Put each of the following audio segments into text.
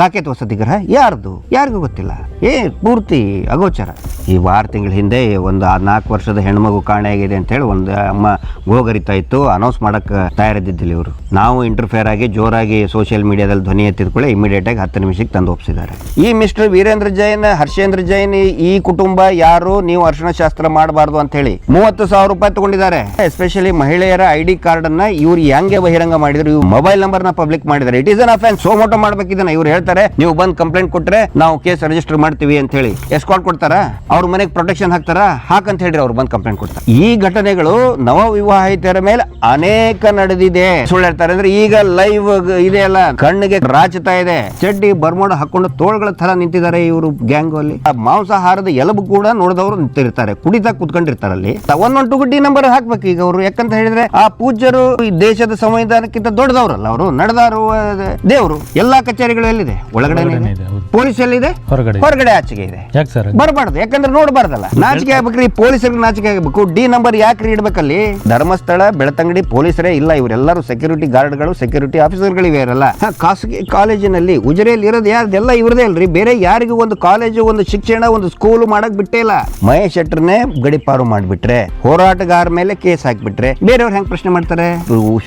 ಸಾಕೇತ್ ವಸತಿಗೃಹ ಯಾರ್ದು? ಯಾರಿಗೂ ಗೊತ್ತಿಲ್ಲ. ಏ, ಪೂರ್ತಿ ಅಗೋಚರ. ಈ ವಾರ ತಿಂಗಳ ಹಿಂದೆ ಒಂದು ನಾಲ್ಕು ವರ್ಷದ ಹೆಣ್ಮಗು ಅಂತ ಹೇಳಿ ಒಂದು ಅಮ್ಮ ಗೋಗರಿತಾ ಇತ್ತು. ಅನೌನ್ಸ್ ಮಾಡಕ್ ತಯಾರಿದ್ದಿಲ್ಲ ಇವರು. ನಾವು ಇಂಟರ್ಫೇರ್ ಆಗಿ, ಜೋರಾಗಿ ಸೋಷಿಯಲ್ ಮೀಡಿಯಾದಲ್ಲಿ ಧ್ವನಿ ಎತ್ತಿದ್ಕೊಳ್ಳಿ ಇಮಿಡಿಯೇಟ್ ಆಗಿ ಹತ್ತು ನಿಮಿಷಕ್ಕೆ ತಂದು ಒಪ್ಪಿಸಿದ್ದಾರೆ ಈ ಮಿಸ್ಟರ್ ವೀರೇಂದ್ರ ಜೈನ್, ಹರ್ಷೇಂದ್ರ ಜೈನ್, ಈ- ಕುಟುಂಬ ಯಾರು? ನೀವು ಅರ್ಶನ ಶಾಸ್ತ್ರ ಮಾಡಬಾರ್ದು ಅಂತ ಹೇಳಿ ಮೂವತ್ತು ಸಾವಿರ ರೂಪಾಯಿ ತಗೊಂಡಿದ್ದಾರೆ. ಎಸ್ಪೆಷಲಿ ಮಹಿಳೆಯರ ಐ ಡಿ ಕಾರ್ಡ್ ಅನ್ನ ಇವ್ರು ಹೆಂಗೆ ಬಹಿರಂಗ ಮಾಡಿದ್ರು? ಮೊಬೈಲ್ ನಂಬರ್ನ ಪಬ್ಲಿಕ್ ಮಾಡಿದ್ದಾರೆ. It is an offence suo motu ಮಾಡ್ಬೇಕಿದ್ದಾನೆ. ಇವ್ರು ಹೇಳ್ತಾರೆ ನೀವು ಬಂದ್ ಕಂಪ್ಲೇಂಟ್ ಕೊಟ್ರೆ ನಾವು ಕೇಸ್ ರಿಜಿಸ್ಟರ್ ಮಾಡ್ತೀವಿ ಅಂತ ಹೇಳಿ. ಎಸ್ಕಾಟ್ ಕೊಡ್ತಾರ? ಅವ್ರ ಮನೆಗೆ ಪ್ರೊಟೆಕ್ಷನ್ ಹಾಕ್ತಾರ? ಹಾಕಂತ ಹೇಳಿ ಅವ್ರು ಬಂದ್ ಕಂಪ್ಲೇಂಟ್ ಕೊಡ್ತಾರೆ. ಈ ಘಟನೆಗಳು ನವ ವಿವಾಹಿತರ ಮೇಲೆ ಅನೇಕ ನಡೆದಿದೆ. ಸುಳ್ಳು ಹೇಳ್ತಾರೆ ಅಂದ್ರೆ ಈಗ ಲೈವ್ ಇದೆ ಅಲ್ಲ, ಕಣ್ಣಿಗೆ ರಾಚತಾ ಇದೆ. ಚಡ್ಡಿ, ಬರ್ಮೋಡ ಹಾಕೊಂಡು ತೋಳ್ಗಳ ತರ ನಿಂತಿದ್ದಾರೆ ಇವರು ಗ್ಯಾಂಗ್ ಅಲ್ಲಿ. ಮಾಂಸಾಹಾರದ ಎಲಬು ಕೂಡ ನೋಡಿದವರು ನಿಂತಿರ್ತಾರೆ, ಕುಡಿತಾ ಕುತ್ಕೊಂಡಿರ್ತಾರೆ ಅಲ್ಲಿ. ಒಂದೊಂದು ಗುಡ್ಡಿ ನಂಬರ್ ಹಾಕ್ಬೇಕು ಈಗ ಅವರು. ಯಾಕಂತ ಹೇಳಿದ್ರೆ ಆ ಪೂಜ್ಯರು ಈ ದೇಶದ ಸಂವಿಧಾನಕ್ಕಿಂತ ದೊಡ್ಡದವ್ರಲ್ಲ ಅವರು ನಡೆದಾರು ದೇವರು. ಎಲ್ಲಾ ಕಚೇರಿಗಳು ಎಲ್ಲಿದೆ? ಒಳಗಡೆ ಪೊಲೀಸ್ ಎಲ್ಲಿದೆ ಹೊರಗಡೆ ಹೊರಗಡೆ ಆಚೆಗೆ ಇದೆ. ಯಾಕೆ ಸರ್ ಬರಬಾರ್ದು ಯಾಕಂದ್ರೆ ನೋಡಬಾರ್ದಲ್ಲ. ನಾಚಿಕೆ ಆಗ್ಬೇಕ್ರಿ ಪೊಲೀಸರಿಗೆ ನಾಚಿಕೆ ಆಗ್ಬೇಕು. ಡಿ ನಂಬರ್ ಯಾಕ್ರಿ ಇಡ್ಬೇಕಲ್ಲಿ? ಧರ್ಮಸ್ಥಳ ಬೆಳತಂಗಡಿ ಪೊಲೀಸರೇ ಇಲ್ಲ ಇವರೆಲ್ಲರೂ ಸೆಕ್ಯೂರಿಟಿ ಗಾರ್ಡ್ಗಳು ಸೆಕ್ಯೂರಿಟಿ ಆಫೀಸರ್ಗಳಿವೆ ಇರಲ್ಲ ಖಾಸಗಿ ಕಾಲೇಜಿನಲ್ಲಿ ಉಜಿರೆಯಲ್ಲಿ ಇರೋದು ಯಾರ್ದೆಲ್ಲ ಇವ್ರದೇ ಅಲ್ರಿ. ಬೇರೆ ಯಾರಿಗೂ ಒಂದು ಕಾಲೇಜು ಒಂದು ಶಿಕ್ಷಣ ಒಂದು ಸ್ಕೂಲ್ ಮಾಡಕ್ ಬಿಟ್ಟೇ ಇಲ್ಲ. ಮಹೇಶ್ ಶೆಟ್ಟರ್ನೇ ಗಡಿಪಾರು ಮಾಡ್ಬಿಟ್ರೆ ಹೋರಾಟಗಾರ ಮೇಲೆ ಕೇಸ್ ಹಾಕ್ಬಿಟ್ರೆ ಬೇರೆಯವ್ರು ಹೆಂಗ್ ಪ್ರಶ್ನೆ ಮಾಡ್ತಾರೆ?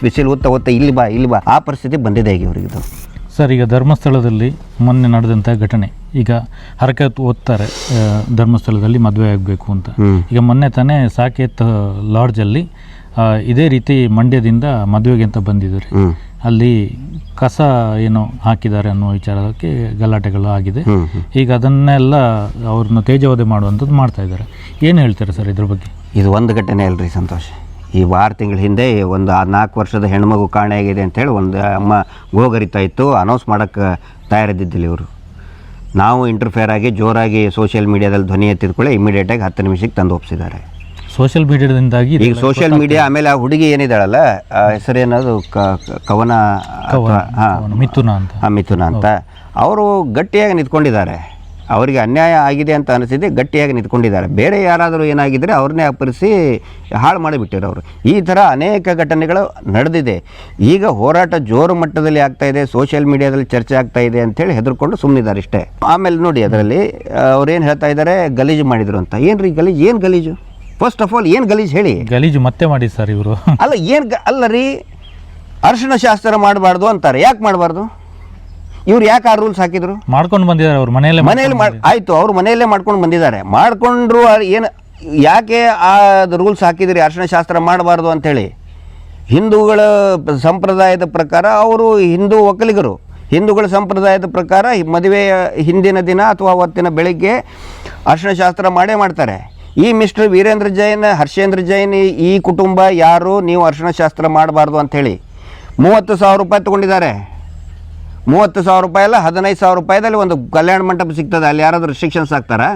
ಬಿಸಿಲು ಒತ್ತ ಒತ್ತ ಇಲ್ಲಿ ಬಾ ಇಲ್ಲಿ ಬಾ. ಆ ಪರಿಸ್ಥಿತಿ ಬಂದಿದೆ ಈಗ ಇವ್ರಿಗಿದು. ಸರ್ ಈಗ ಧರ್ಮಸ್ಥಳದಲ್ಲಿ ಮೊನ್ನೆ ನಡೆದಂತಹ ಘಟನೆ. ಈಗ ಹರಕತ್ ಓದ್ತಾರೆ ಧರ್ಮಸ್ಥಳದಲ್ಲಿ ಮದುವೆ ಆಗಬೇಕು ಅಂತ. ಈಗ ಮೊನ್ನೆ ತಾನೇ ಸಾಕೇತ್ ಲಾಡ್ಜಲ್ಲಿ ಅಲ್ಲಿ ಇದೇ ರೀತಿ ಮಂಡ್ಯದಿಂದ ಮದುವೆಗೆ ಅಂತ ಬಂದಿದ್ದಾರೆ. ಅಲ್ಲಿ ಕಸ ಏನು ಹಾಕಿದ್ದಾರೆ ಅನ್ನೋ ವಿಚಾರಕ್ಕೆ ಗಲಾಟೆಗಳು ಆಗಿದೆ. ಈಗ ಅದನ್ನೆಲ್ಲ ಅವ್ರನ್ನ ತೇಜವಧೆ ಮಾಡುವಂಥದ್ದು ಮಾಡ್ತಾ ಇದ್ದಾರೆ. ಏನು ಹೇಳ್ತಾರೆ ಸರ್ ಇದ್ರ ಬಗ್ಗೆ? ಇದು ಒಂದು ಘಟನೆ ಅಲ್ರಿ ಸಂತೋಷ್. ಈ ವಾರ ತಿಂಗಳ ಹಿಂದೆ ಒಂದು ಆ ನಾಲ್ಕು ವರ್ಷದ ಹೆಣ್ಮಗು ಕಾಣೆಯಾಗಿದೆ ಅಂಥೇಳಿ ಒಂದು ಅಮ್ಮ ಗೋಗರಿತಾ ಇತ್ತು. ಅನೌನ್ಸ್ ಮಾಡೋಕ್ಕೆ ತಯಾರಿದ್ದಿದ್ದಿಲ್ಲ ಇವರು. ನಾವು ಇಂಟರ್ಫೇರ್ ಆಗಿ ಜೋರಾಗಿ ಸೋಷಿಯಲ್ ಮೀಡಿಯಾದಲ್ಲಿ ಧ್ವನಿ ಎತ್ತಿದ್ಕೊಳ್ಳಿ ಇಮಿಡಿಯೇಟಾಗಿ ಹತ್ತು ನಿಮಿಷಕ್ಕೆ ತಂದು ಒಪ್ಪಿಸಿದ್ದಾರೆ ಸೋಷಿಯಲ್ ಮೀಡಿಯಾದಿಂದಾಗಿ ಈಗ ಸೋಷಿಯಲ್ ಮೀಡಿಯಾ ಆಮೇಲೆ ಆ ಹುಡುಗಿ ಏನಿದ್ದಾಳಲ್ಲ ಹೆಸರೇನದು ಕವನ ಹಾಂ. ಮಿಥುನ ಅಂತ. ಹಾಂ ಮಿಥುನ ಅಂತ. ಅವರು ಗಟ್ಟಿಯಾಗಿ ನಿಂತ್ಕೊಂಡಿದ್ದಾರೆ. ಅವರಿಗೆ ಅನ್ಯಾಯ ಆಗಿದೆ ಅಂತ ಅನಿಸಿದೆ ಗಟ್ಟಿಯಾಗಿ ನಿಂತ್ಕೊಂಡಿದ್ದಾರೆ. ಬೇರೆ ಯಾರಾದರೂ ಏನಾಗಿದ್ದರೆ ಅವ್ರನ್ನೇ ಅಪ್ಪರಿಸಿ ಹಾಳು ಮಾಡಿಬಿಟ್ಟಿರೋ ಅವರು. ಈ ಥರ ಅನೇಕ ಘಟನೆಗಳು ನಡೆದಿದೆ. ಈಗ ಹೋರಾಟ ಜೋರು ಮಟ್ಟದಲ್ಲಿ ಆಗ್ತಾ ಇದೆ ಸೋಷಿಯಲ್ ಮೀಡಿಯಾದಲ್ಲಿ ಚರ್ಚೆ ಆಗ್ತಾ ಇದೆ ಅಂತೇಳಿ ಹೆದರ್ಕೊಂಡು ಸುಮ್ಮನಿದ್ದಾರೆ ಇಷ್ಟೇ. ಆಮೇಲೆ ನೋಡಿ ಅದರಲ್ಲಿ ಅವ್ರೇನು ಹೇಳ್ತಾ ಇದ್ದಾರೆ ಗಲೀಜು ಮಾಡಿದರು ಅಂತ. ಏನು ರೀ ಗಲೀಜು? ಏನು ಗಲೀಜು? ಫಸ್ಟ್ ಆಫ್ ಆಲ್ ಏನು ಗಲೀಜು ಹೇಳಿ? ಗಲೀಜು ಮತ್ತೆ ಮಾಡಿ ಸರ್ ಇವರು. ಅಲ್ಲ ಏನು ಅಲ್ಲ ರೀ ಅರ್ಶನ ಶಾಸ್ತ್ರ ಮಾಡಬಾರ್ದು ಅಂತಾರೆ. ಯಾಕೆ ಮಾಡಬಾರ್ದು? ಇವ್ರು ಯಾಕೆ ಆ ರೂಲ್ಸ್ ಹಾಕಿದ್ರು? ಮಾಡ್ಕೊಂಡು ಬಂದಿದ್ದಾರೆ ಅವ್ರ ಮನೆಯಲ್ಲೇ ಮನೆಯಲ್ಲಿ ಮಾಡ್ ಆಯ್ತು ಅವ್ರು ಮನೆಯಲ್ಲೇ ಮಾಡ್ಕೊಂಡು ಬಂದಿದ್ದಾರೆ. ಮಾಡ್ಕೊಂಡ್ರು ಏನು ಯಾಕೆ ಆ ರೂಲ್ಸ್ ಹಾಕಿದ್ರಿ? ಅರ್ಶನ ಶಾಸ್ತ್ರ ಮಾಡಬಾರ್ದು ಅಂತೇಳಿ ಹಿಂದೂಗಳ ಸಂಪ್ರದಾಯದ ಪ್ರಕಾರ ಅವರು ಹಿಂದೂ ಒಕ್ಕಲಿಗರು. ಹಿಂದೂಗಳ ಸಂಪ್ರದಾಯದ ಪ್ರಕಾರ ಈ ಮದುವೆಯ ಹಿಂದಿನ ದಿನ ಅಥವಾ ಅವತ್ತಿನ ಬೆಳಿಗ್ಗೆ ಅರ್ಶನ ಶಾಸ್ತ್ರ ಮಾಡೇ ಮಾಡ್ತಾರೆ. ಈ ಮಿಸ್ಟರ್ ವೀರೇಂದ್ರ ಜೈನ್ ಹರ್ಷೇಂದ್ರ ಜೈನ್ ಈ- ಈ ಕುಟುಂಬ ಯಾರು ನೀವು ಅರ್ಶನ ಶಾಸ್ತ್ರ ಮಾಡಬಾರ್ದು ಅಂಥೇಳಿ. ಮೂವತ್ತು ಸಾವಿರ ರೂಪಾಯಿ ತೊಗೊಂಡಿದ್ದಾರೆ. ಮೂವತ್ತು ಸಾವಿರ ರೂಪಾಯಿ ಅಲ್ಲ ಹದಿನೈದು ಸಾವಿರ ರೂಪಾಯಿದಲ್ಲಿ ಒಂದು ಕಲ್ಯಾಣ ಮಂಟಪ ಸಿಗ್ತದೆ ಅಲ್ಲಿ ಯಾರಾದರೂ ರಿಸ್ಟ್ರಿಕ್ಷನ್ಸ್ ಹಾಕ್ತಾರಾ?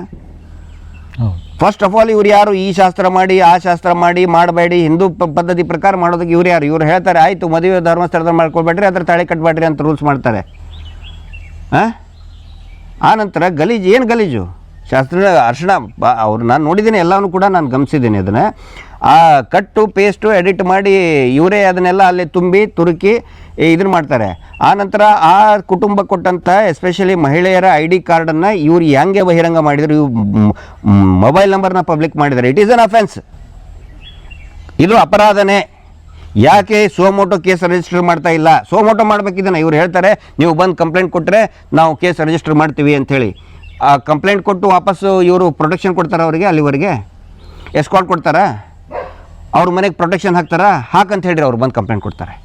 ಫಸ್ಟ್ ಆಫ್ ಆಲ್ ಇವ್ರು ಯಾರು ಈ ಶಾಸ್ತ್ರ ಮಾಡಿ ಆ ಶಾಸ್ತ್ರ ಮಾಡಿ ಮಾಡಬೇಡಿ ಹಿಂದೂ ಪ- ಪದ್ಧತಿ ಪ್ರಕಾರ ಮಾಡೋದಕ್ಕೆ ಇವ್ರು ಯಾರು? ಇವ್ರು ಹೇಳ್ತಾರೆ ಆಯಿತು ಮದುವೆ ಧರ್ಮಸ್ಥಳದಲ್ಲಿ ಮಾಡ್ಕೊಳ್ಬೇಡ್ರಿ ಅದ್ರ ತಾಳಿ ಕಟ್ಬೇಡ್ರಿ ಅಂತ ರೂಲ್ಸ್ ಮಾಡ್ತಾರೆ. ಹಾಂ ಆ ನಂತರ ಗಲೀಜು ಏನು ಗಲೀಜು? ಶಾಸ್ತ್ರ ಅರ್ಶಿಣ ಬ ಅವ್ರು ನಾನು ನೋಡಿದ್ದೀನಿ ಎಲ್ಲವೂ ಕೂಡ ನಾನು ಗಮನಿಸಿದ್ದೀನಿ ಅದನ್ನು. ಆ ಕಟ್ಟು ಪೇಸ್ಟು ಎಡಿಟ್ ಮಾಡಿ ಇವರೇ ಅದನ್ನೆಲ್ಲ ಅಲ್ಲಿ ತುಂಬಿ, ತುರುಕಿ ಇದನ್ನು ಮಾಡ್ತಾರೆ. ಆ ನಂತರ ಆ ಕುಟುಂಬ ಕೊಟ್ಟಂಥ ಎಸ್ಪೆಷಲಿ ಮಹಿಳೆಯರ ಐ ಡಿ ಕಾರ್ಡನ್ನು ಇವ್ರು ಹೆಂಗೆ ಬಹಿರಂಗ ಮಾಡಿದರು, ಇವ್ರು ಮೊಬೈಲ್ ನಂಬರ್ನ ಪಬ್ಲಿಕ್ ಮಾಡಿದ್ದಾರೆ. ಇಟ್ ಈಸ್ ಅನ್ ಅಫೆನ್ಸ್ ಇದು ಅಪರಾಧನೇ. ಯಾಕೆ ಸೋಮೋಟೋ ಕೇಸ್ ರಿಜಿಸ್ಟರ್ ಮಾಡ್ತಾ ಇಲ್ಲ? ಸೋಮೋಟೋ ಮಾಡಬೇಕಿದ್ದಾನೆ ಇವ್ರು ಹೇಳ್ತಾರೆ. ನೀವು ಬಂದು ಕಂಪ್ಲೇಂಟ್ ಕೊಟ್ಟರೆ ನಾವು ಕೇಸ್ ರಿಜಿಸ್ಟರ್ ಮಾಡ್ತೀವಿ ಅಂಥೇಳಿ. ಆ ಕಂಪ್ಲೇಂಟ್ ಕೊಟ್ಟು ವಾಪಸ್ಸು ಇವರು ಪ್ರೊಟೆಕ್ಷನ್ ಕೊಡ್ತಾರೆ ಅವರಿಗೆ ಅಲ್ಲಿವರೆಗೆ? ಎಸ್ಕಾಟ್ ಕೊಡ್ತಾರಾ? ಅವ್ರ ಮನೆಗೆ ಪ್ರೊಟೆಕ್ಷನ್ ಹಾಕ್ತಾರಾ? ಹಾಕಂತ ಹೇಳಿರಿ ಅವ್ರು ಬಂದು ಕಂಪ್ಲೇಂಟ್ ಕೊಡ್ತಾರೆ.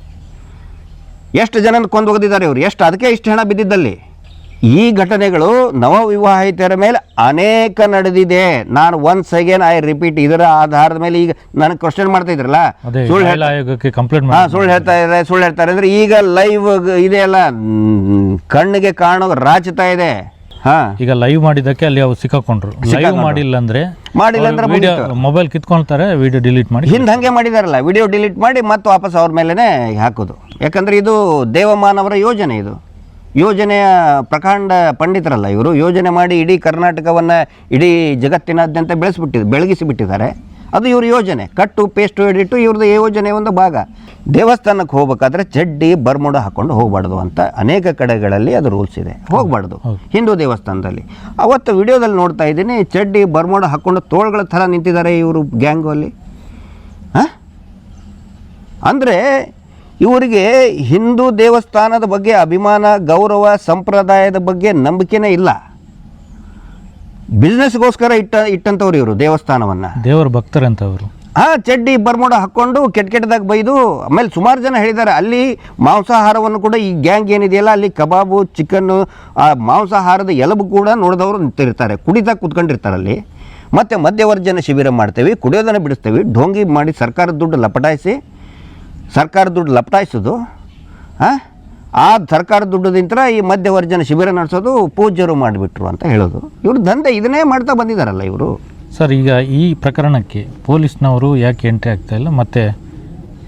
ಎಷ್ಟು ಜನನ ಕೊಂದು ಒಗೆದಿದ್ದಾರೆ ಇವರು? ಎಷ್ಟು? ಅದಕ್ಕೆ ಇಷ್ಟು ಹಣ ಬಿದ್ದಿದ್ದಲ್ಲಿ. ಈ ಘಟನೆಗಳು ನವ ವಿವಾಹಿತರ ಮೇಲೆ ಅನೇಕ ನಡೆದಿದೆ. ನಾನು ಒನ್ಸ್ ಅಗೇನ್ ಐ ರಿಪೀಟ್ ಇದರ ಆಧಾರದ ಮೇಲೆ ಈಗ ನನಗೆ ಕ್ವಶನ್ ಮಾಡ್ತಾ ಇದ್ರಲ್ಲ? ಸುಳ್ಳು ಹಾ ಸುಳ್ಳು ಹೇಳ್ತಾ ಇದ್ದಾರೆ ಸುಳ್ಳು ಹೇಳ್ತಾರೆ. ಅಂದ್ರೆ ಈಗ ಲೈವ್ ಇದೆಯಲ್ಲ ಅಲ್ಲ ಕಣ್ಣಿಗೆ ಕಾಣೋ ರಾಚತಾ ಇದೆ. ಈಗ ಲೈವ್ ಮಾಡಿದ್ದಕ್ಕೆ ಅಲ್ಲಿ ಅವ್ರು ಸಿಕ್ಕಾಕೊಂಡ್ರು. ಲೈವ್. ಮಾಡಿಲ್ಲ ಅಂದ್ರೆ ಮಾಡಿಲ್ಲ ಅಂದ್ರೆ ವಿಡಿಯೋ ಮೊಬೈಲ್ ಕಿತ್ಕೊಳ್ತಾರೆ ವಿಡಿಯೋ ಡಿಲೀಟ್ ಮಾಡಿ ಹಿಂದೆ ಹಂಗೆ ಮಾಡಿದಾರಲ್ಲ ವಿಡಿಯೋ ಡಿಲೀಟ್ ಮಾಡಿ ಮತ್ತೆ ವಾಪಸ್ ಅವ್ರ ಮೇಲೇ ಹಾಕೋದು. ಯಾಕಂದ್ರೆ ಇದು ದೇವಮಾನವರ ಯೋಜನೆ ಇದು. ಯೋಜನೆಯ ಪ್ರಕಾಂಡ ಪಂಡಿತರಲ್ಲ ಇವರು. ಯೋಜನೆ ಮಾಡಿ ಇಡೀ ಕರ್ನಾಟಕವನ್ನು ಇಡೀ ಜಗತ್ತಿನಾದ್ಯಂತ ಬೆಳೆಸಿಬಿಟ್ಟಿದ್ದು ಬೆಳಗಿಸಿ ಬಿಟ್ಟಿದ್ದಾರೆ ಅದು ಇವ್ರ ಯೋಜನೆ. ಕಟ್ಟು ಪೇಸ್ಟು ಎಡಿಟು ಇವ್ರದ್ದು ಯೋಜನೆ ಒಂದು ಭಾಗ. ದೇವಸ್ಥಾನಕ್ಕೆ ಹೋಗ್ಬೇಕಾದ್ರೆ ಚಡ್ಡಿ ಬರ್ಮುಡ ಹಾಕೊಂಡು ಹೋಗಬಾರ್ದು ಅಂತ ಅನೇಕ ಕಡೆಗಳಲ್ಲಿ ಅದು ರೂಲ್ಸ್ ಇದೆ. ಹೋಗಬಾರ್ದು. ಹಿಂದೂ. ದೇವಸ್ಥಾನದಲ್ಲಿ. ಅವತ್ತು ವಿಡಿಯೋದಲ್ಲಿ ನೋಡ್ತಾ ಇದ್ದೀನಿ ಚಡ್ಡಿ ಬರ್ಮುಡ ಹಾಕ್ಕೊಂಡು ತೋಳ್ಗಳ ಥರ ನಿಂತಿದ್ದಾರೆ ಇವರು ಗ್ಯಾಂಗು ಅಲ್ಲಿ. ಹಾಂ? ಅಂದರೆ ಇವರಿಗೆ ಹಿಂದೂ ದೇವಸ್ಥಾನದ ಬಗ್ಗೆ ಅಭಿಮಾನ ಗೌರವ ಸಂಪ್ರದಾಯದ ಬಗ್ಗೆ ನಂಬಿಕೆನೇ ಇಲ್ಲ. ಬಿಸ್ನೆಸ್ಗೋಸ್ಕರ ಇಟ್ಟ ಇಟ್ಟಂಥವ್ರು ಇವರು ದೇವಸ್ಥಾನವನ್ನು. ದೇವರ ಭಕ್ತರಂತ ಅವರು ಹಾಂ ಚಡ್ಡಿ ಬರ್ಮೋಡ ಹಾಕ್ಕೊಂಡು ಕೆಟ್ಟ ಕೆಟ್ಟದಾಗ ಬೈದು ಆಮೇಲೆ ಸುಮಾರು ಜನ ಹೇಳಿದ್ದಾರೆ ಅಲ್ಲಿ ಮಾಂಸಾಹಾರವನ್ನು ಕೂಡ ಈ ಗ್ಯಾಂಗ್ ಏನಿದೆಯಲ್ಲ ಅಲ್ಲಿ ಕಬಾಬು ಚಿಕನ್ನು ಆ ಮಾಂಸಾಹಾರದ ಎಲಬು ಕೂಡ ನೋಡಿದವರು ನಿಂತಿರ್ತಾರೆ ಕುಡಿತಾ ಕುತ್ಕೊಂಡಿರ್ತಾರೆ ಅಲ್ಲಿ. ಮತ್ತು ಮಧ್ಯವರ್ಜನ ಶಿಬಿರ ಮಾಡ್ತೇವೆ ಕುಡಿಯೋದನ್ನು ಬಿಡಿಸ್ತೇವೆ ಢೋಂಗಿ ಮಾಡಿ ಸರ್ಕಾರದ ದುಡ್ಡು ಲಪಟಾಯಿಸಿ ಸರ್ಕಾರದ ದುಡ್ಡು ಲಪಟಾಯಿಸೋದು ಹಾಂ? ಆ ಸರ್ಕಾರದ ದುಡ್ಡದಿಂತರ ಈ ಮಧ್ಯವರ್ಜನ ಶಿಬಿರ ನಡೆಸೋದು ಪೂಜ್ಯರು ಮಾಡಿಬಿಟ್ರು ಅಂತ ಹೇಳೋದು. ಇವರು ದಂಧೆ ಇದನ್ನೇ ಮಾಡ್ತಾ ಬಂದಿದ್ದಾರಲ್ಲ ಇವರು. ಸರ್ ಈಗ ಈ ಪ್ರಕರಣಕ್ಕೆ ಪೊಲೀಸ್ನವರು ಯಾಕೆ ಎಂಟ್ರಿ ಆಗ್ತಾ ಇಲ್ಲ? ಮತ್ತೆ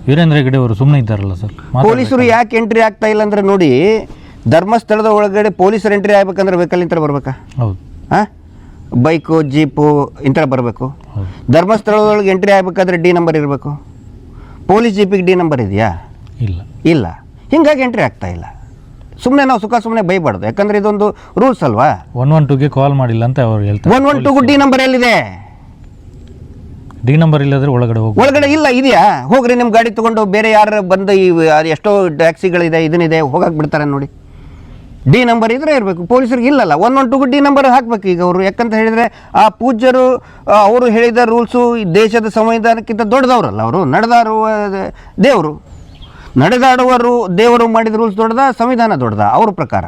ವೀರೇಂದ್ರ ಹೆಗ್ಡೆ ಅವರು ಸುಮ್ಮನೆ ಇದ್ದಾರಲ್ಲ ಸರ್. ಪೊಲೀಸರು ಯಾಕೆ ಎಂಟ್ರಿ ಆಗ್ತಾ ಇಲ್ಲ ಅಂದ್ರೆ ನೋಡಿ ಧರ್ಮಸ್ಥಳದ ಒಳಗಡೆ ಪೊಲೀಸರು ಎಂಟ್ರಿ ಆಗ್ಬೇಕಂದ್ರೆ ವೆಹಿಕಲ್ ಬರ್ಬೇಕಾ? ಹೌದು. ಹಾಂ ಬೈಕು ಜೀಪು ಇಂಥ ಬರಬೇಕು. ಧರ್ಮಸ್ಥಳದೊಳಗೆ ಎಂಟ್ರಿ ಆಗ್ಬೇಕಾದ್ರೆ ಡಿ ನಂಬರ್ ಇರಬೇಕು. ಪೊಲೀಸ್ ಜೀಪಿಗೆ ಡಿ ನಂಬರ್ ಇದೆಯಾ? ಇಲ್ಲ. ಇಲ್ಲ. ಹಿಂಗಾಗಿ ಎಂಟ್ರಿ ಆಗ್ತಾ ಇಲ್ಲ. ಸುಮ್ಮನೆ ನಾವು ಸುಖ ಸುಮ್ಮನೆ ಬೈಬಾರ್ದು. ಯಾಕಂದ್ರೆ ಇದೊಂದು ರೂಲ್ಸ್ ಅಲ್ವಾ? ಒನ್ ಒನ್ ಟೂಗೆ ಕಾಲ್ ಮಾಡಿಲ್ಲ ಅಂತ ಅವ್ರು ಹೇಳ್ತಾರೆ. One one two D number ಎಲ್ಲಿದೆ? ಡಿ ನಂಬರ್ ಇಲ್ಲದ್ರೆ ಒಳಗಡೆ ಹೋಗಿ ಒಳಗಡೆ ಇಲ್ಲ ಇದೆಯಾ? ಹೋಗ್ರಿ ನಿಮ್ಮ ಗಾಡಿ ತಗೊಂಡು ಬೇರೆ ಯಾರು ಬಂದು ಈ ಎಷ್ಟೋ ಟ್ಯಾಕ್ಸಿಗಳಿದೆ ಇದನ್ನಿದೆ ಹೋಗಕ್ಕೆ ಬಿಡ್ತಾರೆ ನೋಡಿ. ಡಿ ನಂಬರ್ ಇದ್ರೆ ಇರಬೇಕು. ಪೊಲೀಸರಿಗೆ ಇಲ್ಲಲ್ಲ one one two D number ಹಾಕ್ಬೇಕು ಈಗ ಅವರು. ಯಾಕಂತ ಹೇಳಿದರೆ ಆ ಪೂಜ್ಯರು ಅವರು ಹೇಳಿದ ರೂಲ್ಸು ದೇಶದ ಸಂವಿಧಾನಕ್ಕಿಂತ ದೊಡ್ಡದವರಲ್ಲ ಅವರು. ನಡೆದಾರು ದೇವರು. ನಡೆದಾಡುವರು ದೇವರು ಮಾಡಿದ ರೂಲ್ಸ್ ದೊಡ್ಡದ ಸಂವಿಧಾನ ದೊಡ್ಡದ ಅವ್ರ ಪ್ರಕಾರ.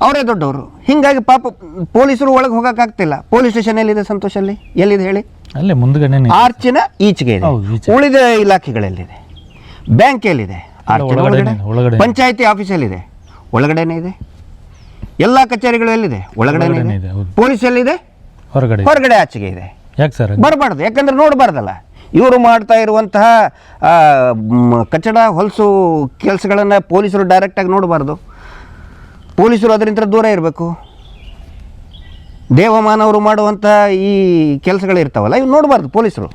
ಅವರೇ ದೊಡ್ಡವರು. ಹಿಂಗಾಗಿ ಪಾಪ ಪೊಲೀಸರು ಒಳಗೆ ಹೋಗೋಕ್ಕಾಗ್ತಿಲ್ಲ. ಪೊಲೀಸ್ ಸ್ಟೇಷನ್ ಎಲ್ಲಿದೆ ಸಂತೋಷಲ್ಲಿ ಎಲ್ಲಿದೆ ಹೇಳಿ? ಅಲ್ಲೇ ಮುಂದ್ಗಡೆ ಆರ್ಚಿನ ಈಚೆಗೆ ಇದೆ. ಉಳಿದ ಇಲಾಖೆಗಳಲ್ಲಿದೆ. ಬ್ಯಾಂಕ್ ಎಲ್ಲಿದೆ ಒಳಗಡೆ. ಪಂಚಾಯತಿ ಆಫೀಸಲ್ಲಿದೆ. ಒಳಗಡೆನೇ ಇದೆ. ಎಲ್ಲ ಕಚೇರಿಗಳು ಎಲ್ಲಿದೆ? ಒಳಗಡೆನೇ ಇದೆ. ಇದೆ, ಪೊಲೀಸ್ ಎಲ್ಲಿದೆ? ಹೊರಗಡೆ. ಹೊರಗಡೆ ಆಚೆಗೆ ಇದೆ. ಯಾಕೆ ಸರ್ ಬರಬಾರ್ದು. ಯಾಕಂದ್ರೆ ನೋಡಬಾರ್ದಲ್ಲ. ಇವರು ಮಾಡ್ತಾ ಇರುವಂತಹ ಕಚಡ ಹೊಲಸು ಕೆಲಸಗಳನ್ನು ಪೊಲೀಸರು ಡೈರೆಕ್ಟಾಗಿ ನೋಡಬಾರ್ದು. ಪೊಲೀಸರು ಅದರಿಂದ ದೂರ ಇರಬೇಕು. ದೇವಮಾನವರು ಮಾಡುವಂಥ ಈ ಕೆಲಸಗಳಿರ್ತಾವಲ್ಲ ಇವು ನೋಡಬಾರ್ದು ಪೊಲೀಸರು.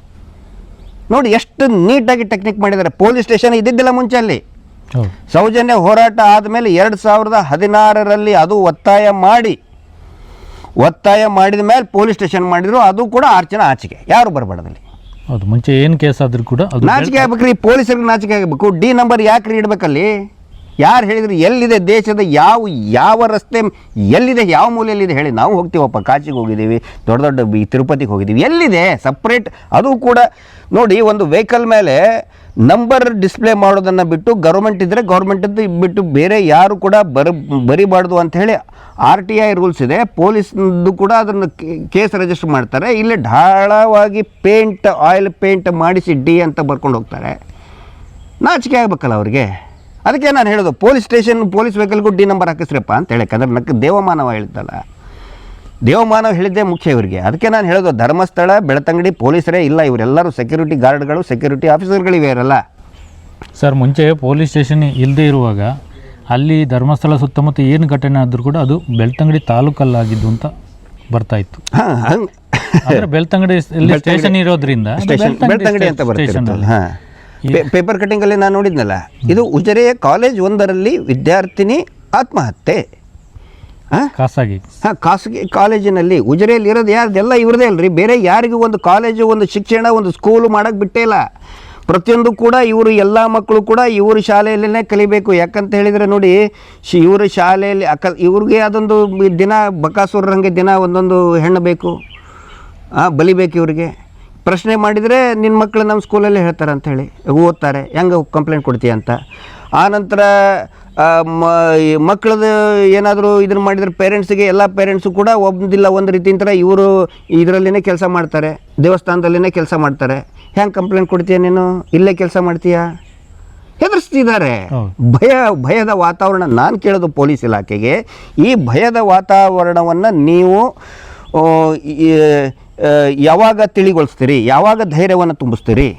ನೋಡಿ ಎಷ್ಟು ನೀಟಾಗಿ ಟೆಕ್ನಿಕ್ ಮಾಡಿದ್ದಾರೆ ಪೊಲೀಸ್ ಸ್ಟೇಷನ್ ಇದ್ದಿದ್ದಿಲ್ಲ ಮುಂಚೆ ಅಲ್ಲಿ. ಸೌಜನ್ಯ ಹೋರಾಟ ಆದಮೇಲೆ ಎರಡು ಸಾವಿರದ ಹದಿನಾರರಲ್ಲಿ ಅದು ಒತ್ತಾಯ ಮಾಡಿ ಒತ್ತಾಯ ಮಾಡಿದ ಮೇಲೆ ಪೊಲೀಸ್ ಸ್ಟೇಷನ್ ಮಾಡಿದರು ಅದು ಕೂಡ ಆರ್ಚನ ಆಚೆಗೆ. ಯಾರು ಬರಬಾರ್ದಲ್ಲಿ ಹೌದು ಮುಂಚೆ ಏನು ಕೇಸ್ ಆದ್ರೂ ಕೂಡ ಅದು ನಾಚಿಕೆ ಆಗ್ಬೇಕ್ರಿ, ಪೊಲೀಸರಿಗೆ ನಾಚಿಕೆ ಆಗಬೇಕು. ಡಿ ನಂಬರ್ ಯಾಕ್ರಿ ಇಡ್ಬೇಕಲ್ಲಿ? ಯಾರು ಹೇಳಿದ್ರು ಎಲ್ಲಿದೆ ದೇಶದ ಯಾವ ಯಾವ ರಸ್ತೆ, ಎಲ್ಲಿದೆ, ಯಾವ ಮೂಲೆಯಲ್ಲಿದೆ ಹೇಳಿ ನಾವು ಹೋಗ್ತೀವಪ್ಪ. ಕಾಚಿಗೆ ಹೋಗಿದ್ದೀವಿ, ದೊಡ್ಡ ದೊಡ್ಡ ಈ ತಿರುಪತಿಗೆ ಹೋಗಿದ್ದೀವಿ. ಎಲ್ಲಿದೆ? ಸಪ್ರೇಟ್ ಅದು ಕೂಡ ನೋಡಿ ಒಂದು ವೆಹಿಕಲ್ ಮೇಲೆ ನಂಬರ್ ಡಿಸ್ಪ್ಲೇ ಮಾಡೋದನ್ನು ಬಿಟ್ಟು ಗೌರ್ಮೆಂಟ್ ಇದ್ದರೆ ಗೌರ್ಮೆಂಟದ್ದು ಬಿಟ್ಟು ಬೇರೆ ಯಾರು ಕೂಡ ಬರ, ಬರಿಬಾರ್ದು ಅಂತ ಹೇಳಿ ಆರ್ ಟಿ ಐ ರೂಲ್ಸ್ ಇದೆ. ಪೊಲೀಸ್ದು ಕೂಡ ಅದನ್ನು ಕೇಸ್ ರಿಜಿಸ್ಟರ್ ಮಾಡ್ತಾರೆ. ಇಲ್ಲಿ ಢಾಳವಾಗಿ ಪೇಂಟ್ ಆಯಿಲ್ ಪೇಂಟ್ ಮಾಡಿಸಿ ಡಿ ಅಂತ ಬರ್ಕೊಂಡು ಹೋಗ್ತಾರೆ. ನಾಚಿಕೆ ಆಗಬೇಕಲ್ಲ ಅವ್ರಿಗೆ. ಅದಕ್ಕೆ ನಾನು ಹೇಳೋದು ಪೊಲೀಸ್ ಸ್ಟೇಷನ್ ಪೊಲೀಸ್ ವೆಹಿಕಲ್ಗೂ ಡಿ ನಂಬರ್ ಹಾಕಿಸ್ರಪ್ಪ ಅಂತ ಹೇಳಿ ಯಾಕಂದ್ರೆ ನಕ್ಕೆ ದೇವಮಾನವ ಹೇಳ್ತಲ್ಲ ದೇವಮಾನವ ಹೇಳಿದ್ದೆ ಮುಖ್ಯ ಇವರಿಗೆ. ಅದಕ್ಕೆ ನಾನು ಹೇಳೋದು ಧರ್ಮಸ್ಥಳ ಬೆಳತಂಗಡಿ ಪೊಲೀಸರೇ ಇಲ್ಲ ಇವರೆಲ್ಲರೂ ಸೆಕ್ಯೂರಿಟಿ ಗಾರ್ಡ್ಗಳು ಸೆಕ್ಯೂರಿಟಿ ಆಫೀಸರ್ಗಳಿವೆ ಇವರಲ್ಲ. ಸರ್ ಮುಂಚೆ ಪೊಲೀಸ್ ಸ್ಟೇಷನ್ ಇಲ್ಲದೆ ಇರುವಾಗ ಅಲ್ಲಿ ಧರ್ಮಸ್ಥಳ ಸುತ್ತಮುತ್ತ ಏನು ಘಟನೆ ಆದರೂ ಕೂಡ ಅದು ಬೆಳ್ತಂಗಡಿ ತಾಲೂಕಲ್ಲಾಗಿದ್ದು ಅಂತ ಬರ್ತಾ ಇತ್ತು. ಹಾಂ ಬೆಳ್ತಂಗಡಿ ಇಲ್ಲಿ ಸ್ಟೇಷನ್ ಇರೋದ್ರಿಂದ ಬೆಳ್ತಂಗಡಿ ಅಂತ ಪೇಪರ್ ಕಟಿಂಗಲ್ಲಿ ನಾನು ನೋಡಿದ್ನಲ್ಲ ಇದು ಉಜರೆಯ ಕಾಲೇಜ್ ಒಂದರಲ್ಲಿ ವಿದ್ಯಾರ್ಥಿನಿ ಆತ್ಮಹತ್ಯೆ. ಹಾಂ ಖಾಸಗಿ. ಹಾಂ ಖಾಸಗಿ ಕಾಲೇಜಿನಲ್ಲಿ ಉಜರೆಯಲ್ಲಿ ಇರೋದು ಯಾರ್ದೆಲ್ಲ ಇವ್ರದೇ ಅಲ್ರಿ. ಬೇರೆ ಯಾರಿಗೂ ಒಂದು ಕಾಲೇಜು ಒಂದು ಶಿಕ್ಷಣ ಒಂದು ಸ್ಕೂಲು ಮಾಡೋಕ್ಕೆ ಬಿಟ್ಟೇ ಇಲ್ಲ. ಪ್ರತಿಯೊಂದು ಕೂಡ ಇವರು ಎಲ್ಲ ಮಕ್ಕಳು ಕೂಡ ಇವ್ರ ಶಾಲೆಯಲ್ಲೇ ಕಲಿಬೇಕು. ಯಾಕಂತ ಹೇಳಿದರೆ ನೋಡಿ ಶಿ ಇವ್ರ ಶಾಲೆಯಲ್ಲಿ ಅಕ ಇವ್ರಿಗೆ ಅದೊಂದು ದಿನ ಬಕಾಸುರಂಗೆ ದಿನ ಒಂದೊಂದು ಹೆಣ್ಣು ಬೇಕು. ಬಲಿಬೇಕು ಇವ್ರಿಗೆ. ಪ್ರಶ್ನೆ ಮಾಡಿದರೆ ನಿನ್ನ ಮಕ್ಕಳು ನಮ್ಮ ಸ್ಕೂಲಲ್ಲೇ ಹೇಳ್ತಾರೆ ಅಂತ ಹೇಳಿ. ಓದ್ತಾರೆ. ಹೆಂಗೆ ಕಂಪ್ಲೇಂಟ್ ಕೊಡ್ತೀಯ ಅಂತ. ಆನಂತರ ಆ, ಮ ಈ ಮಕ್ಕಳದ್ದು ಏನಾದರೂ ಇದನ್ನು ಮಾಡಿದರೆ ಪೇರೆಂಟ್ಸಿಗೆ ಎಲ್ಲ ಪೇರೆಂಟ್ಸು ಕೂಡ ಒಂದಿಲ್ಲ ಒಂದು ರೀತಿಯಿಂದ ಇವರು ಇದರಲ್ಲಿನೇ ಕೆಲಸ ಮಾಡ್ತಾರೆ. ದೇವಸ್ಥಾನದಲ್ಲಿನೇ ಕೆಲಸ ಮಾಡ್ತಾರೆ. ಹೆಂಗೆ ಕಂಪ್ಲೇಂಟ್ ಕೊಡ್ತೀಯ ನೀನು? ಇಲ್ಲೇ ಕೆಲಸ ಮಾಡ್ತೀಯಾ? ಹೆದರ್ಸ್ತಿದ್ದಾರೆ ಭಯ ಭಯದ ವಾತಾವರಣ ನಾನು ಕೇಳೋದು ಪೊಲೀಸ್ ಇಲಾಖೆಗೆ. ಈ ಭಯದ ವಾತಾವರಣವನ್ನು ನೀವು ಯಾವಾಗ ತಿಳಿಗೊಳಿಸ್ತೀರಿ? ಯಾವಾಗ ಧೈರ್ಯವನ್ನು ತುಂಬಿಸ್ತೀರಿ?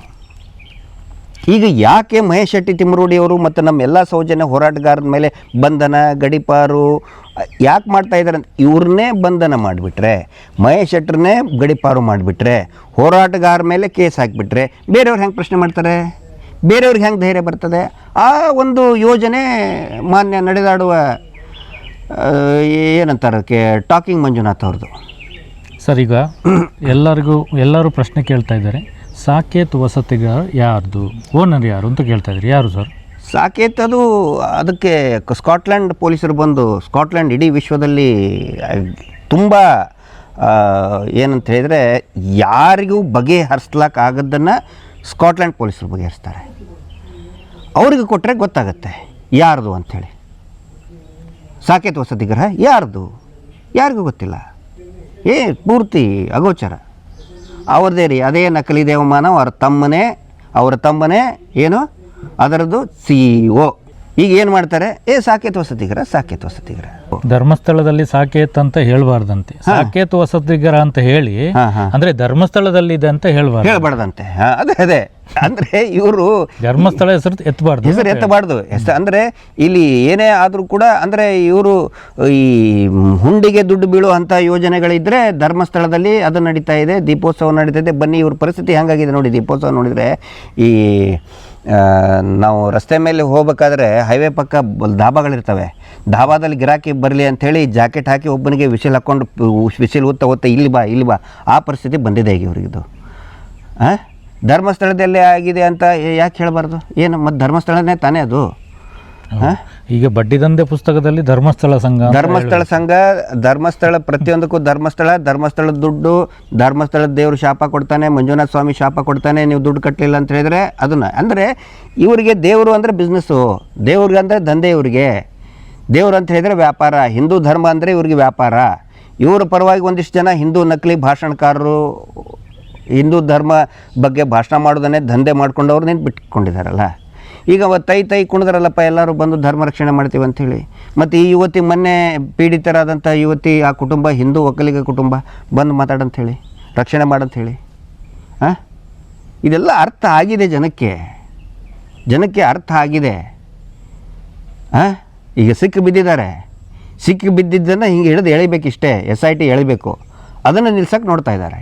ಈಗ ಯಾಕೆ ಮಹೇಶ್ ಶೆಟ್ಟಿ ತಿಮ್ಮರೂಡಿಯವರು ಮತ್ತು ನಮ್ಮ ಎಲ್ಲ ಸೌಜನ್ಯ ಹೋರಾಟಗಾರರ ಮೇಲೆ ಬಂಧನ, ಗಡಿಪಾರು, ಯಾಕೆ ಮಾಡ್ತಾ ಇದ್ದಾರೆ ಅಂತ ಇವ್ರನ್ನೇ ಬಂಧನ ಮಾಡಿಬಿಟ್ರೆ, ಮಹೇಶ್ ಶೆಟ್ಟರನ್ನೇ ಗಡಿಪಾರು ಮಾಡಿಬಿಟ್ರೆ, ಹೋರಾಟಗಾರ ಮೇಲೆ ಕೇಸ್ ಹಾಕಿಬಿಟ್ರೆ ಬೇರೆಯವ್ರು ಹೆಂಗೆ ಪ್ರಶ್ನೆ ಮಾಡ್ತಾರೆ? ಬೇರೆಯವ್ರಿಗೆ ಹೆಂಗೆ ಧೈರ್ಯ ಬರ್ತದೆ? ಆ ಒಂದು ಯೋಜನೆ ಮಾನ್ಯ ನಡೆದಾಡುವ ಏನಂತಾರೆ ಟಾಕಿಂಗ್ ಮಂಜುನಾಥ್ ಅವ್ರದ್ದು. ಸರ್, ಈಗ ಎಲ್ಲರಿಗೂ, ಎಲ್ಲರೂ ಪ್ರಶ್ನೆ ಕೇಳ್ತಾ ಇದ್ದಾರೆ. ಸಾಕೇತ್ ವಸತಿಗಾರ ಯಾರ್ದು? ಓನರ್ ಯಾರು ಅಂತ ಕೇಳ್ತಾ ಇದ್ದಾರೆ. ಯಾರು ಸರ್? ಸಾಕೇತ್ ಅದು, ಅದಕ್ಕೆ ಕ- ಸ್ಕಾಟ್ಲ್ಯಾಂಡ್ ಪೊಲೀಸರು ಬಂದು ಸ್ಕಾಟ್ಲ್ಯಾಂಡ್ ಇಡೀ ವಿಶ್ವದಲ್ಲಿ ತುಂಬ ಏನಂತ ಹೇಳಿದರೆ, ಯಾರಿಗೂ ಬಗೆಹರಿಸ್ಲಾಕಾಗದ್ದನ್ನು ಸ್ಕಾಟ್ಲ್ಯಾಂಡ್ ಪೊಲೀಸರು ಬಗೆಹರಿಸ್ತಾರೆ. ಅವ್ರಿಗೆ ಕೊಟ್ಟರೆ ಗೊತ್ತಾಗತ್ತೆ, ಯಾರ್ದು ಅಂಥೇಳಿ. ಸಾಕೇತ್ ವಸತಿಗೃಹ ಯಾರ್ದು? ಯಾರಿಗೂ ಗೊತ್ತಿಲ್ಲ. ಏ, ಪೂರ್ತಿ ಅಗೋಚರ. ಅವ್ರದ್ದೇ ರೀ, ಅದೇ ನಕಲಿ ದೇವಮಾನ ಅವರ ತಮ್ಮನೇ ಅವರ ತಮ್ಮನೇ, ಏನು? ಅದರದ್ದು ಸಿ ಒ. ಈಗ ಏನು ಮಾಡ್ತಾರೆ? ಏ ಸಾಕೇತ್ ವಸತಿಗರ ಸಾಕೇತ್ ವಸತಿಗರ ಧರ್ಮಸ್ಥಳದಲ್ಲಿ ಸಾಕೇತ್ ಅಂತ ಹೇಳಬಾರ್ದಂತೆ. ಸಾಕೇತ್ ವಸತಿಗರ ಅಂತ ಹೇಳಿ ಅಂದ್ರೆ ಧರ್ಮಸ್ಥಳದಲ್ಲಿ ಇದೆ ಅಂತ ಹೇಳ್ಬಾರ್ದು. ಹೇಳ್ಬಾರ್ದಂತೆ. ಅದೇ ಅದೇ. ಅಂದ್ರೆ ಇವರು ಧರ್ಮಸ್ಥಳ ಹೆಸರು ಎತ್ತಬಾರ್ದು ಹೆಸರು ಎತ್ತಬಾರ್ದು. ಅಂದ್ರೆ ಅಂದರೆ ಇಲ್ಲಿ ಏನೇ ಆದರೂ ಕೂಡ ಅಂದ್ರೆ ಇವರು ಈ ಹುಂಡಿಗೆ ದುಡ್ಡು ಬೀಳುವಂಥ ಯೋಜನೆಗಳಿದ್ರೆ ಧರ್ಮಸ್ಥಳದಲ್ಲಿ ಅದು ನಡೀತಾ ಇದೆ ದೀಪೋತ್ಸವ ನಡೀತಾ ಇದೆ. ಬನ್ನಿ ಇವ್ರ ಪರಿಸ್ಥಿತಿ ಹೆಂಗಾಗಿದೆ ನೋಡಿ ದೀಪೋತ್ಸವ ನೋಡಿದರೆ ಈ ನಾವು ರಸ್ತೆ ಮೇಲೆ ಹೋಗ್ಬೇಕಾದ್ರೆ ಹೈವೇ ಪಕ್ಕ ಧಾಬಾಗಳಿರ್ತವೆ. ಧಾಬಾದಲ್ಲಿ ಗಿರಾಕಿ ಬರಲಿ ಅಂಥೇಳಿ ಜಾಕೆಟ್ ಹಾಕಿ ಒಬ್ಬನಿಗೆ ವಿಸಿಲ್ ಹಾಕ್ಕೊಂಡು ವಿಸಿಲ್ ಓದ್ತಾ ಓದ್ತಾ ಇಲ್ಲಿ ಬಾ ಇಲ್ಲಿ ಬಾ ಆ ಪರಿಸ್ಥಿತಿ ಬಂದಿದೆ ಈಗ ಇವ್ರಿಗಿದು ಹಾಂ ಧರ್ಮಸ್ಥಳದಲ್ಲೇ ಆಗಿದೆ ಅಂತ ಯಾಕೆ ಹೇಳಬಾರ್ದು? ಏನು ಮತ್ತು ಧರ್ಮಸ್ಥಳನೇ ತಾನೇ ಅದು? ಹಾಂ ಈಗ ಬಡ್ಡಿದಂದೆ ಪುಸ್ತಕದಲ್ಲಿ ಧರ್ಮಸ್ಥಳ ಸಂಘ ಧರ್ಮಸ್ಥಳ ಸಂಘ ಧರ್ಮಸ್ಥಳ ಪ್ರತಿಯೊಂದಕ್ಕೂ ಧರ್ಮಸ್ಥಳ ಧರ್ಮಸ್ಥಳದ ದುಡ್ಡು ಧರ್ಮಸ್ಥಳದ ದೇವರು ಶಾಪ ಕೊಡ್ತಾನೆ ಮಂಜುನಾಥ ಸ್ವಾಮಿ ಶಾಪ ಕೊಡ್ತಾನೆ ನೀವು ದುಡ್ಡು ಕಟ್ಟಲಿಲ್ಲ ಅಂತ ಹೇಳಿದ್ರೆ ಅದನ್ನು. ಅಂದರೆ ಇವರಿಗೆ ದೇವರು ಅಂದರೆ ಬಿಸ್ನೆಸ್ಸು ದೇವ್ರಿಗೆ ಅಂದರೆ ದಂಧೆ ಇವರಿಗೆ ದೇವ್ರು ಅಂತ ಹೇಳಿದರೆ ವ್ಯಾಪಾರ. ಹಿಂದೂ ಧರ್ಮ ಅಂದರೆ ಇವ್ರಿಗೆ ವ್ಯಾಪಾರ. ಇವರ ಪರವಾಗಿ ಒಂದಿಷ್ಟು ಜನ ಹಿಂದೂ ನಕಲಿ ಭಾಷಣಕಾರರು, ಹಿಂದೂ ಧರ್ಮ ಬಗ್ಗೆ ಭಾಷಣ ಮಾಡೋದನ್ನೇ ದಂಧೆ ಮಾಡ್ಕೊಂಡವ್ರು ನಿಂತು ಬಿಟ್ಕೊಂಡಿದ್ದಾರಲ್ಲ ಈಗ ತೈ ತೈ ಕುಣಿದ್ರಲ್ಲಪ್ಪ, ಎಲ್ಲರೂ ಬಂದು ಧರ್ಮ ರಕ್ಷಣೆ ಮಾಡ್ತೀವಿ ಅಂಥೇಳಿ ಮತ್ತು ಈ ಯುವತಿ ಮೊನ್ನೆ ಪೀಡಿತರಾದಂಥ ಯುವತಿ, ಆ ಕುಟುಂಬ, ಹಿಂದೂ ಒಕ್ಕಲಿಗ ಕುಟುಂಬ ಬಂದು ಮಾತಾಡಂಥೇಳಿ ರಕ್ಷಣೆ ಮಾಡಂಥೇಳಿ ಹಾಂ ಇದೆಲ್ಲ ಅರ್ಥ ಆಗಿದೆ ಜನಕ್ಕೆ. ಜನಕ್ಕೆ ಅರ್ಥ ಆಗಿದೆ. ಹಾಂ ಈಗ ಸಿಕ್ಕಿ ಬಿದ್ದಿದ್ದಾರೆ. ಸಿಕ್ಕಿ ಬಿದ್ದಿದ್ದನ್ನು ಹಿಂಗೆ ಹಿಡಿದು ಎಳಿಬೇಕಿಷ್ಟೇ ಎಸ್ ಐ ಟಿ ಎಳಿಬೇಕು. ಅದನ್ನು ನಿಲ್ಸಕ್ಕೆ ನೋಡ್ತಾ ಇದ್ದಾರೆ